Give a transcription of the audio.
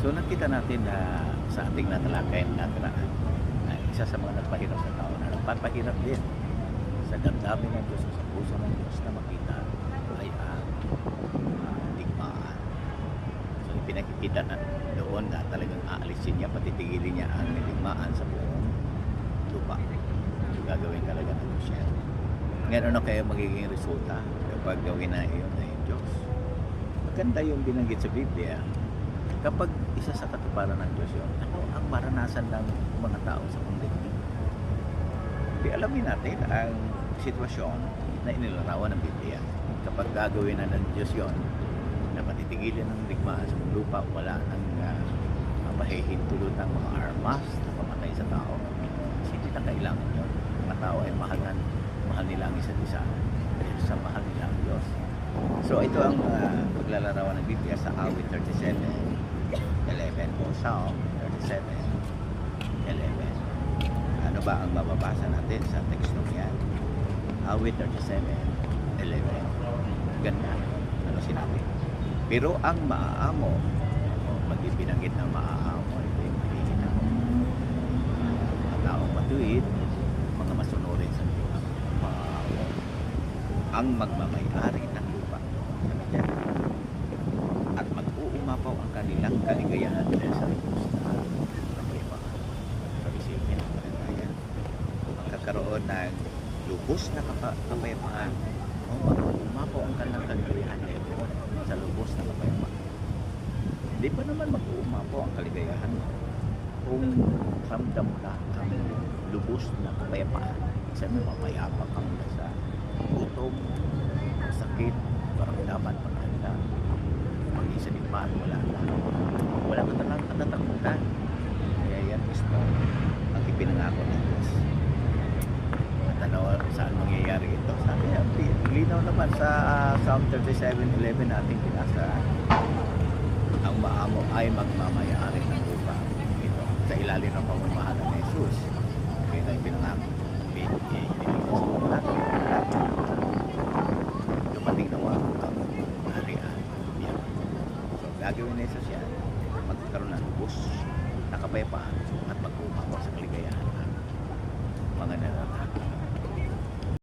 So nakita natin na sa ating natalakay na nakaraan na isa sa mga nagpahirap sa tao na nagpapahirap din sa damdamin ng Diyos sa puso ng Diyos na makita ay ang uh, digmaan. So ipinakikita na doon na talagang aalisin niya, patitigilin niya ang digmaan sa buong lupa. So gagawin talaga ng Diyos. Ngayon ano kaya magiging resulta kapag gawin na iyon ng Diyos? Maganda yung binanggit sa Biblia kapag isa sa katuparan ng Diyos yun, ano ang maranasan ng mga tao sa mundo? Di alamin natin ang sitwasyon na inilarawan ng Biblia. Kapag gagawin na ng Diyos yon, na patitigilin ng digmaan sa lupa, wala nang uh, mahihintulot ng mga armas na pamatay sa tao. Kasi hindi na kailangan yun. Mga tao ay mahalan, mahal nila ang isa't isa. Dahil sa mahal nila ang Diyos. So ito ang uh, paglalarawan ng Biblia sa awit 37, 11 o Psalm 37, 11. Ano ba ang mababasa natin sa tekstong yan? Awit 37, 11. Ganda. Ano sinabi? Pero ang maaamo, o pag ibinanggit na maaamo, ito yung mahihina. Mga taong matuwid, mga masunurin sa Diyos. Maaamo. Ang magmamayari ng lupa. At mag-uumapaw ang kanilang kaligayahan sa Diyos na kapayapaan. Sabi siya, pinakamalaya. Magkakaroon ng lubos na kapa- kapayapaan. O mag-uumapaw ang kanilang kaligayahan sa lubos na kapayapaan. Hindi pa naman mag-uumapaw ang kaligayahan kung ramdam ka ang lubos na kapayapaan. Sabi mo, mapayapa ka mula sa gutom, sakit, paramdaman, pagkanda, pag-isa din pa, wala na. Wala ka talagang katatakutan. Kaya yan mismo ang ipinangako ng Diyos. At ano, saan mangyayari ito? Sabi niya, linaw naman sa ah, Psalm 37.11 natin pinasa ang maamo ay magmamayari ng lupa. Ito, sa ilalim ng pamamahala ni Jesus. Ito yung pinangako. Dumating na wa ang harian. Yan. So, gagawin ni Jesus yan. Magkaroon ng lubos na kapayapaan at mag-umawa